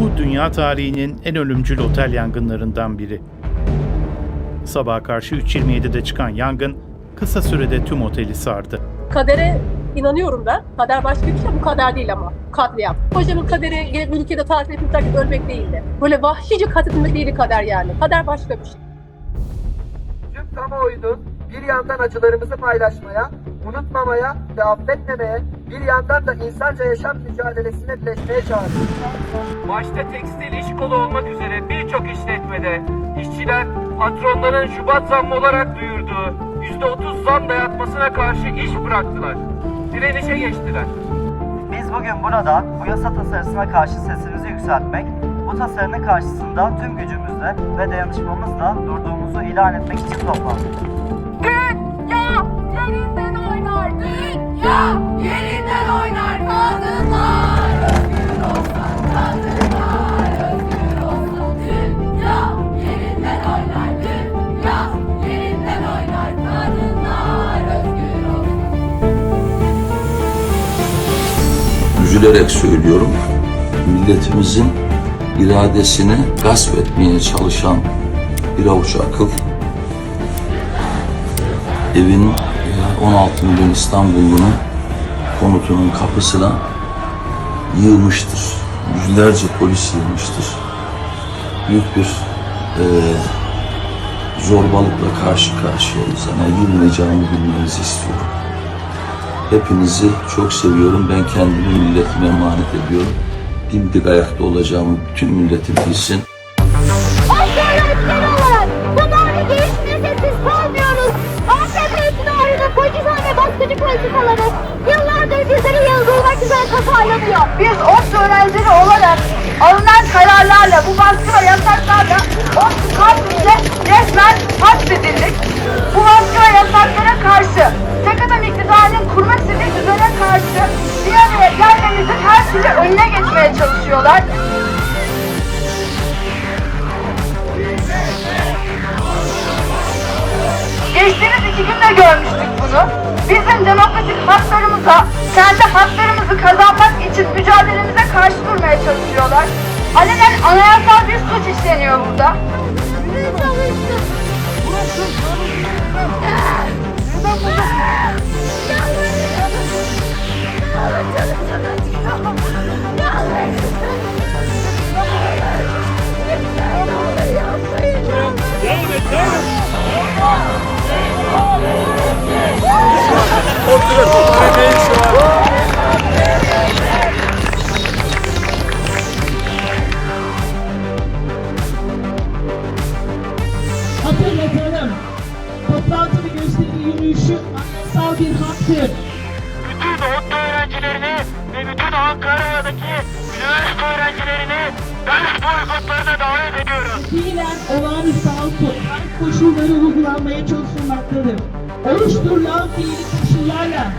Bu dünya tarihinin en ölümcül otel yangınlarından biri. Sabaha karşı 3.27'de çıkan yangın kısa sürede tüm oteli sardı. Kadere inanıyorum ben. Kader başka bir şey, bu kader değil ama. Katliam. Hocamın kaderi gelip ülkede tatil edip terk edip ölmek değildi. Böyle vahşice katledilmek değildi kader yani. Kader başka bir şey. Tüm kamuoyunu bir yandan acılarımızı paylaşmaya, unutmamaya ve affetmemeye, bir yandan da insanca yaşam mücadelesine birleşmeye çağırıyoruz. Başta tekstil iş kolu olmak üzere birçok işletmede işçiler patronların Şubat zammı olarak duyurduğu %30 zam dayatmasına karşı iş bıraktılar. Direnişe geçtiler. Biz bugün burada bu yasa tasarısına karşı sesimizi yükseltmek, bu tasarının karşısında tüm gücümüzle ve dayanışmamızla durduğumuzu ilan etmek için toplandık. Dünya yerinden oynar. Üzülerek söylüyorum. Milletimizin iradesini gasp etmeye çalışan bir avuç akıl evin 16 milyon İstanbullunun konutunun kapısına yığılmıştır. Yüzlerce polis yığılmıştır. Büyük bir e, zorbalıkla karşı karşıyayız. Yani yılmayacağımı bilmenizi istiyorum. Hepinizi çok seviyorum. Ben kendimi milletime emanet ediyorum. Dimdik ayakta olacağımı bütün milletim bilsin. Tasarlanıyor. Biz ODTÜ öğrencileri olarak alınan kararlarla, bu baskı ve yasaklarla ODTÜ kampüsü resmen hapsedildik. Bu baskı ve yasaklara karşı, Sekadan iktidarının kurmak istediği düzene karşı bir araya gelmemizin her türlü önüne geçmeye çalışıyorlar. Geçtiğimiz iki günde görmüştük bunu. Bizim demokratik haklarımıza, kendi haklarımızı kazanmak için mücadelemize karşı durmaya çalışıyorlar. Alenen anayasal bir suç işleniyor burada. Hatırlatalım. Koşulları uygulanmaya çalışılmaktadır. Oluşturulan fiili koşullarla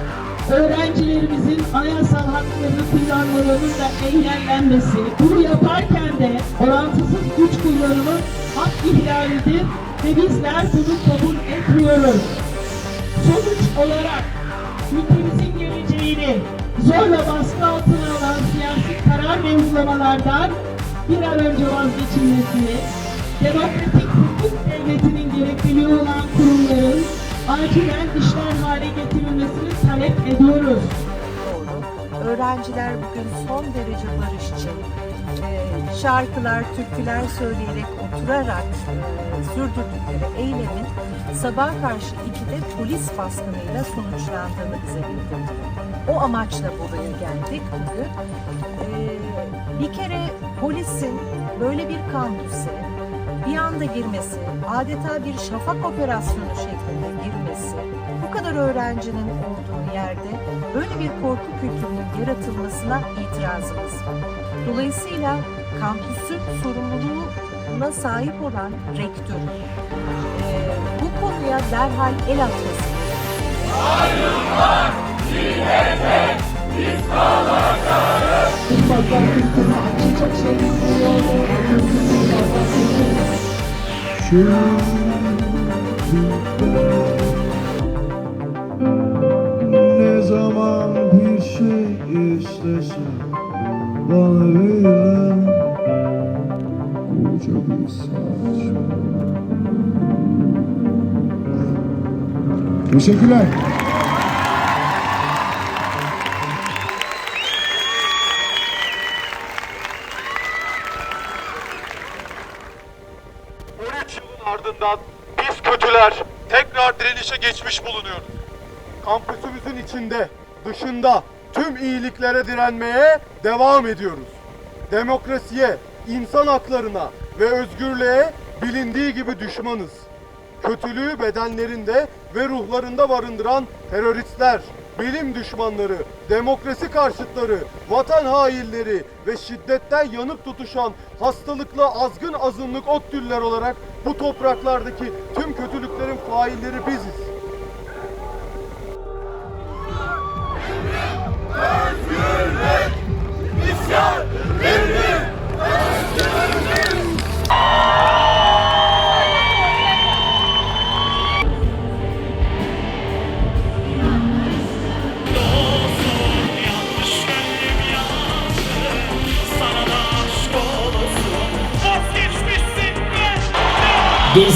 öğrencilerimizin anayasal haklarını kullanmalarının da engellenmesi, bunu yaparken de orantısız güç kullanımı hak ihlalidir ve bizler bunu kabul etmiyoruz. Sonuç olarak ülkemizin geleceğini zorla baskı altına alan siyasi karar ve uygulamalardan bir an önce vazgeçilmesini, demokratik hukuk devletinin gerekliliği olan kurumların acilen işler hale getirilmesini talep ediyoruz. Öğrenciler bugün son derece barışçı. Ee, şarkılar, türküler söyleyerek oturarak e, sürdürdükleri eylemin sabah karşı 2'de polis baskınıyla sonuçlandığını bize bildirdi. O amaçla buraya geldik bugün. Ee, bir kere polisin böyle bir kampüse bir anda girmesi, adeta bir şafak operasyonu şeklinde girmesi, bu kadar öğrencinin olduğu yerde böyle bir korku kültürünün yaratılmasına itirazımız var. Dolayısıyla kampüsün sorumluluğuna sahip olan rektör eee, bu konuya derhal el atması Ne zaman bir şey istesem bana verilen Teşekkürler. Ardından biz kötüler tekrar direnişe geçmiş bulunuyoruz. Kampüsümüzün içinde, dışında tüm iyiliklere direnmeye devam ediyoruz. Demokrasiye, insan haklarına ve özgürlüğe bilindiği gibi düşmanız. Kötülüğü bedenlerinde ve ruhlarında barındıran teröristler, bilim düşmanları, demokrasi karşıtları, vatan hainleri ve şiddetten yanıp tutuşan hastalıklı azgın azınlık ottüller olarak bu topraklardaki tüm kötülüklerin failleri biziz.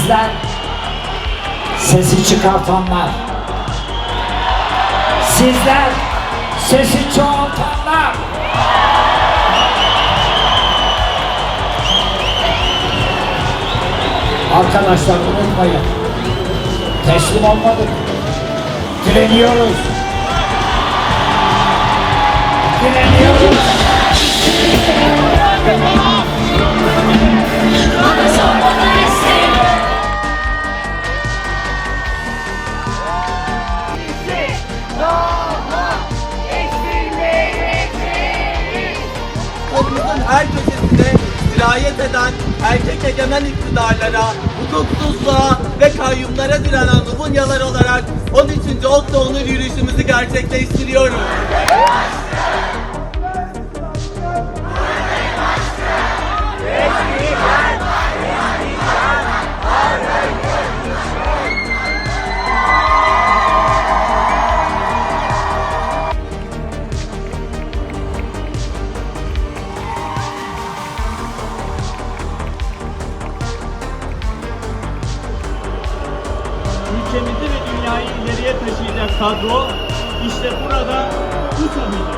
Bizler sesi çıkartanlar. Sizler sesi çoğaltanlar. Arkadaşlar unutmayın. Teslim olmadık. Direniyoruz. Direniyoruz. Sirayet eden erkek egemen iktidarlara, hukuksuzluğa ve kayyumlara direnen Ubunyalar olarak 13. Otto Onur yürüyüşümüzü gerçekleştiriyoruz. Kadro işte burada sağ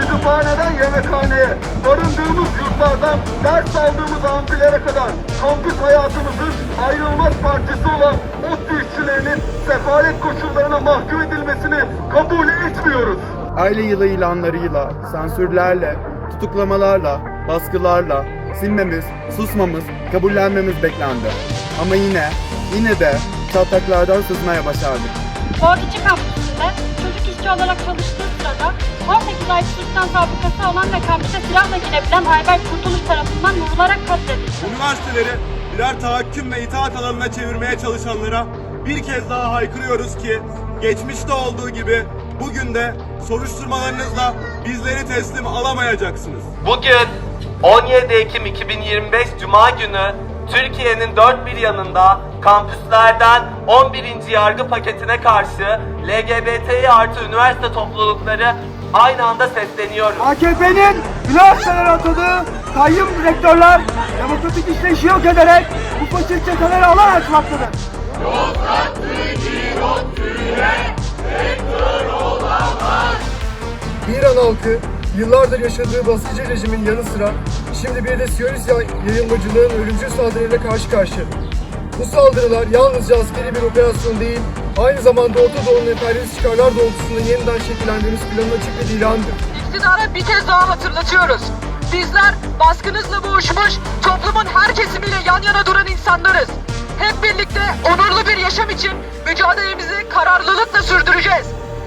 Kütüphaneden yemekhaneye, barındığımız yurtlardan ders aldığımız amfilere kadar kampüs hayatımızın ayrılmaz parçası olan ODTÜ işçilerinin sefalet koşullarına mahkum edilmesini kabul etmiyoruz. Aile yılı ilanlarıyla, sansürlerle, tutuklamalarla, baskılarla silmemiz, susmamız, kabullenmemiz beklendi. Ama yine, yine de çatlaklardan sızmaya başardık. Boğaziçi kampüsünde çocuk işçi olarak çalıştığı sırada 18 ay Türkistan fabrikası olan ve kampüse silah makinebilen Ayberk Kurtuluş tarafından vurularak katledildi. Üniversiteleri birer tahakküm ve itaat alanına çevirmeye çalışanlara bir kez daha haykırıyoruz ki geçmişte olduğu gibi bugün de soruşturmalarınızla bizleri teslim alamayacaksınız. Bugün 17 Ekim 2025 Cuma günü Türkiye'nin dört bir yanında kampüslerden 11. yargı paketine karşı LGBTİ artı üniversite toplulukları aynı anda sesleniyoruz. AKP'nin üniversitelere atadığı kayyum rektörler demokratik işleyişi yok ederek bu faşist çetelere alan açmaktadır. İran halkı yıllardır yaşadığı baskıcı rejimin yanı sıra şimdi bir de Siyonist yayılmacılığın ölümcül saldırılarıyla karşı karşıya. Bu saldırılar yalnızca askeri bir operasyon değil, aynı zamanda Orta Doğu'nun emperyalist çıkarlar doğrultusunda yeniden şekillendirilmiş planın açık bir ilandır. İktidara bir kez daha hatırlatıyoruz. Bizler baskınızla boğuşmuş, toplumun her kesimiyle yan yana duran insanlarız. Hep birlikte onurlu bir yaşam için mücadelemizi kararlılıkla sürdüreceğiz.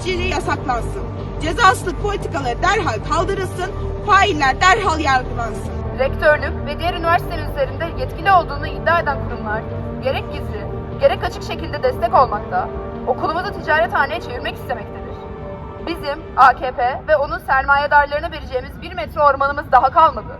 işçiliği yasaklansın. Cezasızlık politikaları derhal kaldırılsın, failler derhal yargılansın. Rektörlük ve diğer üniversiteler üzerinde yetkili olduğunu iddia eden kurumlar gerek gizli, gerek açık şekilde destek olmakta, okulumuzu ticarethaneye çevirmek istemektedir. Bizim AKP ve onun sermayedarlarına vereceğimiz bir metre ormanımız daha kalmadı.